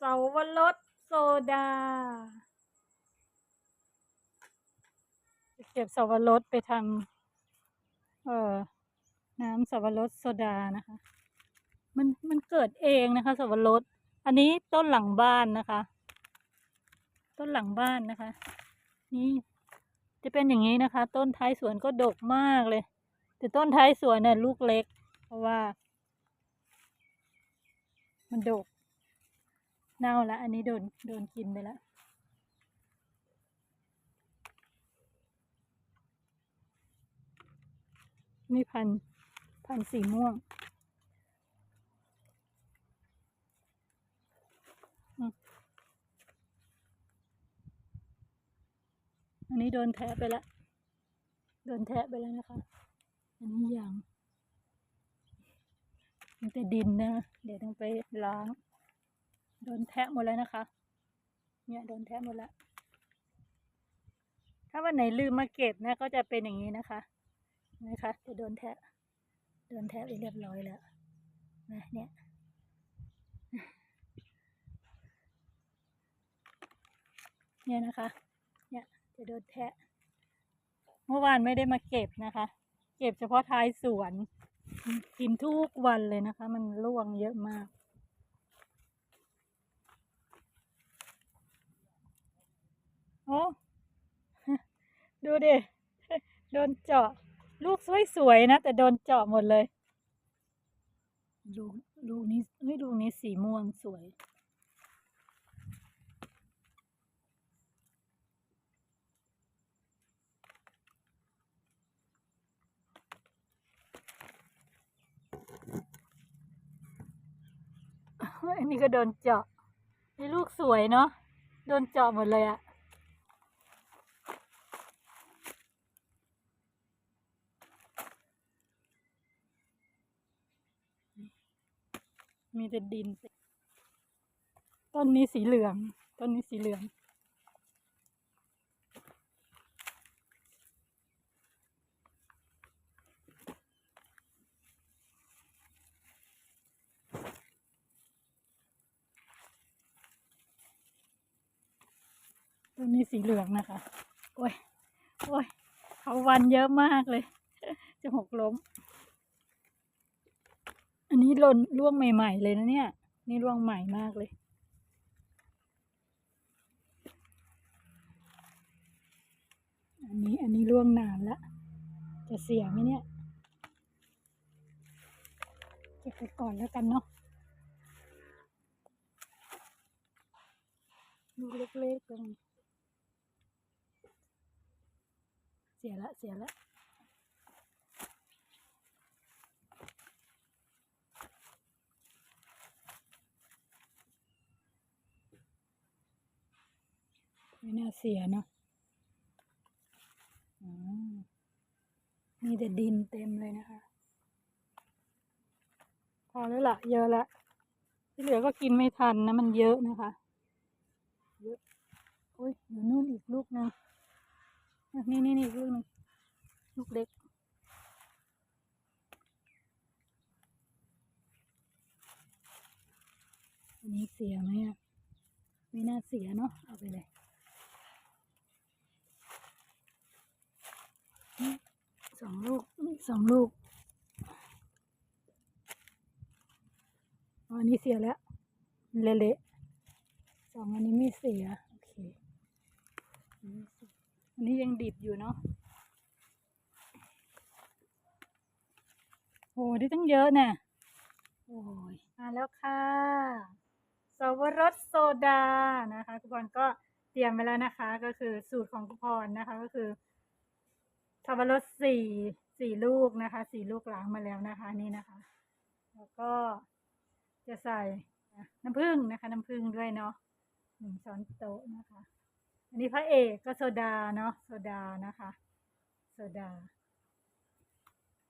เสาวรสโซดา เก็บเสาวรสไปทำเอ่อน้ำเสาวรสโซดานะคะ มันมันเกิดเองนะคะเสาวรสอันนี้ต้นหลังบ้านนะคะ ต้นหลังบ้านนะคะ นี่จะเป็นอย่างนี้นะคะ ต้นท้ายสวนก็ดกมากเลย แต่ต้นท้ายสวนเนี่ยลูกเล็ก เพราะว่า มันดก เน่าละ อันนี้โดนโดนกินไปแล้วนี่พันพันสีม่วงอันนี้โดนแทะไปแล้วโดนแทะไปแล้วนะคะ อันนี้ยังมันแต่ดินนะ เดี๋ยวต้องไปล้าง โดนแทะหมดแล้วนะคะ เนี่ยโดนแทะหมดแล้ว ถ้าวันไหนลืมมาเก็บนะก็จะเป็นอย่างนี้นะคะ นะคะจะโดนแทะ โดนแทะไปเรียบร้อยแล้วนะเนี่ยเนี่ยนะคะ เนี่ยจะโดนแทะ เมื่อวานไม่ได้มาเก็บนะคะ เก็บเฉพาะท้ายสวน กินทุกวันเลยนะคะ มันร่วงเยอะมาก โอ้ดูดิโดนเจาะ ลูกสวยๆนะ แต่โดนเจาะหมดเลยลูกลูกนี้เฮ้ยลูกนี้สีม่วงสวย อันนี้ก็โดนเจาะนี่ลูกสวยเนาะโดนเจาะหมดเลยอะ มีแต่ดิน ต้นนี้สีเหลือง ต้นนี้สีเหลือง ต้นนี้สีเหลืองนะคะ โอ้ย โอ้ยเขาวันเยอะมากเลย จะหกล้ม อันนี้ล่นร่วงใหม่ ๆ เลยนะเนี่ย นี่ร่วงใหม่มากเลยอันนี้อันนี้ร่วงนานละจะเสียไหมเนี่ยเก็บไปก่อนแล้วกันเนาะลูเล็กๆตรงเสียละเสียละ ไม่น่าเสียเนาะอืมมีแต่ดินเต็มเลยนะคะ พอแล้วล่ะ เยอะละ ที่เหลือก็กินไม่ทันนะ มันเยอะนะคะ เยอะโอ้ยอยู่นู่นอีกลูกนึงนี่นี่นี่ลูกนึงลูกเล็กอันนี้เสียไหมอะ ไม่น่าเสียเนาะ เอาไปเลย สองลูกสองลูกอ๋ออันนี้เสียแล้วเละๆสองอันนี้ไม่เสียโอเคอันนี้ยังดิบอยู่เนาะโอ้ได้ตั้งเยอะน่ะโอ้ยมาแล้วค่ะสวรสโซดานะคะทุกคนก็เตรียมไว้แล้วนะคะ ก็คือสูตรของคุณพรนะคะ ก็คือ สับปะรดสี่สี่ลูกนะคะ สี่ลูกล้างมาแล้วนะคะนี่นะคะ แล้วก็จะใส่น้ำผึ้งนะคะ น้ำผึ้งด้วยเนาะหนึ่งช้อนโต๊ะนะคะ อันนี้พระเอกก็โซดาเนาะโซดานะคะ โซดา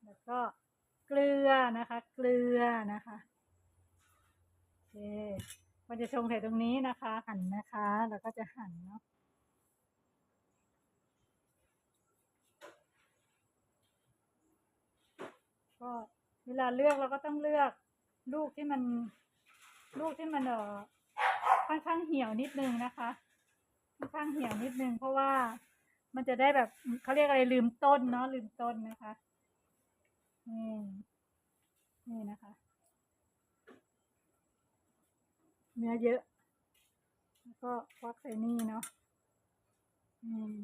แล้วก็เกลือนะคะ เกลือนะคะโอเคมันจะชงใส่ตรงนี้นะคะ หั่นนะคะ แล้วก็จะหั่นเนาะ ก็เวลาเลือกเราก็ต้องเลือกลูกที่มัน ลูกที่มันเออค่อนข้างเหี่ยวนิดนึงนะคะค่อนข้างเหี่ยวนิดนึงเพราะว่ามันจะได้แบบเขาเรียกอะไรลืมต้นเนาะลืมต้นนะคะนี่นี่นะคะเนื้อเยอะ แล้วก็ควักใส่นี่เนาะอืม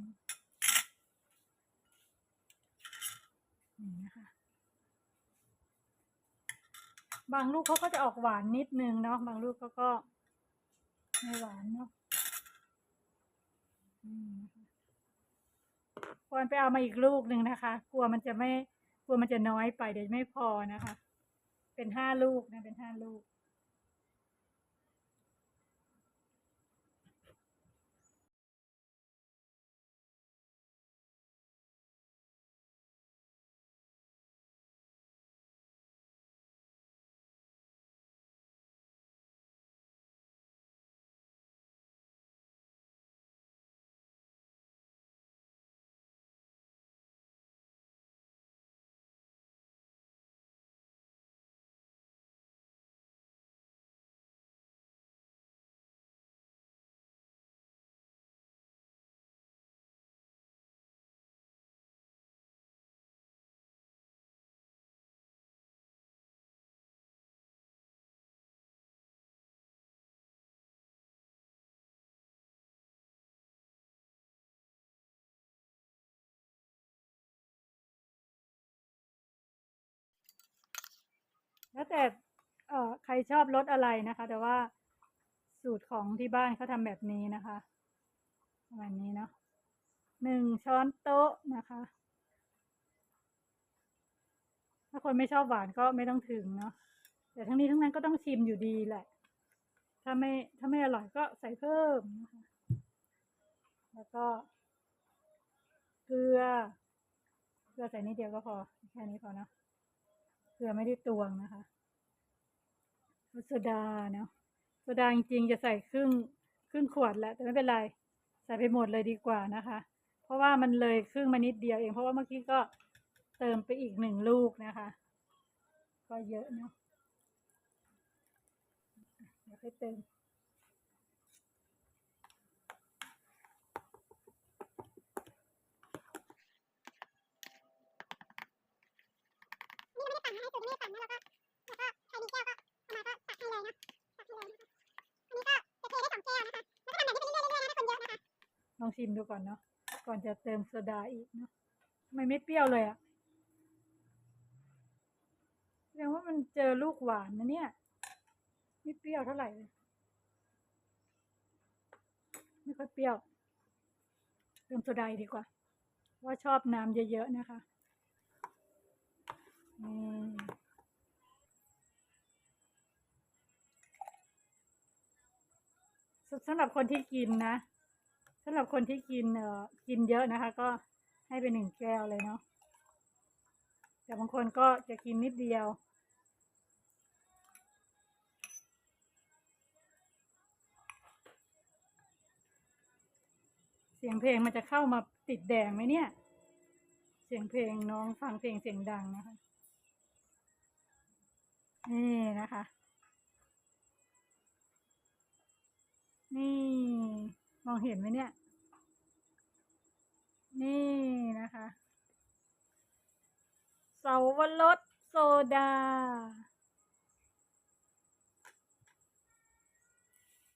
นี่นะคะ บางลูกเขาก็จะออกหวานนิดนึงเนาะบางลูกเขาก็ไม่หวานเนาะอืมนะคะควรไปเอามาอีกลูกหนึ่งนะคะ กลัวมันจะไม่กลัวมันจะน้อยไปเดี๋ยวไม่พอนะคะ เป็นห้าลูกนะเป็นห้าลูก แล้วแต่เอ่อใครชอบรสอะไรนะคะ แต่ว่าสูตรของที่บ้านเขาทำแบบนี้นะคะประมาณนี้เนาะหนึ่งช้อนโต๊ะนะคะ ถ้าคนไม่ชอบหวานก็ไม่ต้องถึงเนาะแต่ทั้งนี้ทั้งนั้นก็ต้องชิมอยู่ดีแหละ ถ้าไม่ถ้าไม่อร่อยก็ใส่เพิ่มนะคะ แล้วก็ เกลือ เกลือใส่นิดเดียวก็พอ แค่นี้พอเนาะ ลือไม่ได้ตวงนะคะโซดาเนาะโซดาจริงๆจะใส่ครึ่งครึ่งขวดแหละแต่ไม่เป็นไร ใส่ไปหมดเลยดีกว่านะคะ เพราะว่ามันเลยครึ่งมานิดเดียวเอง เพราะว่าเมื่อกี้ก็เติมไปอีกหนึ่งลูกนะคะ ก็เยอะเนาะเดี๋ยวค่อยเติม นี่ไม่ได้ปั่นให้ สูตรไม่ได้ปั่นนะแล้วก็แล้วก็ใครมีแก้วก็เอามาก็ตักให้เลยนะตักให้เลยนะคะอันนี้ก็จะเทได้สองแก้วนะคะแล้วก็ทำแบบนี้ไปเรื่อยๆเรื่อยนะถ้าคนเยอะนะคะลองชิมดูก่อนเนาะก่อนจะเติมโซดาอีกเนาะทำไมไม่เปรี้ยวเลยอะแสดงว่ามันเจอลูกหวานนะเนี่ยไม่เปรี้ยวเท่าไหร่เลยไม่ค่อยเปรี้ยว เติมโซดาดีกว่า ว่าชอบน้ำเยอะๆนะคะนี่ สำหรับคนที่กินนะสำหรับคนที่กินเอ่อกินเยอะนะคะ ก็ให้ไปหนึ่งแก้วเลยเนาะแต่บางคนก็จะกินนิดเดียวเสียงเพลงมันจะเข้ามาติดแดงไหมเนี่ย เสียงเพลงน้องฟังเพลงเสียงดังนะคะ นี่นะคะ องเห็นไหมเนี่ย นี่นะคะ เสาวรสโซดา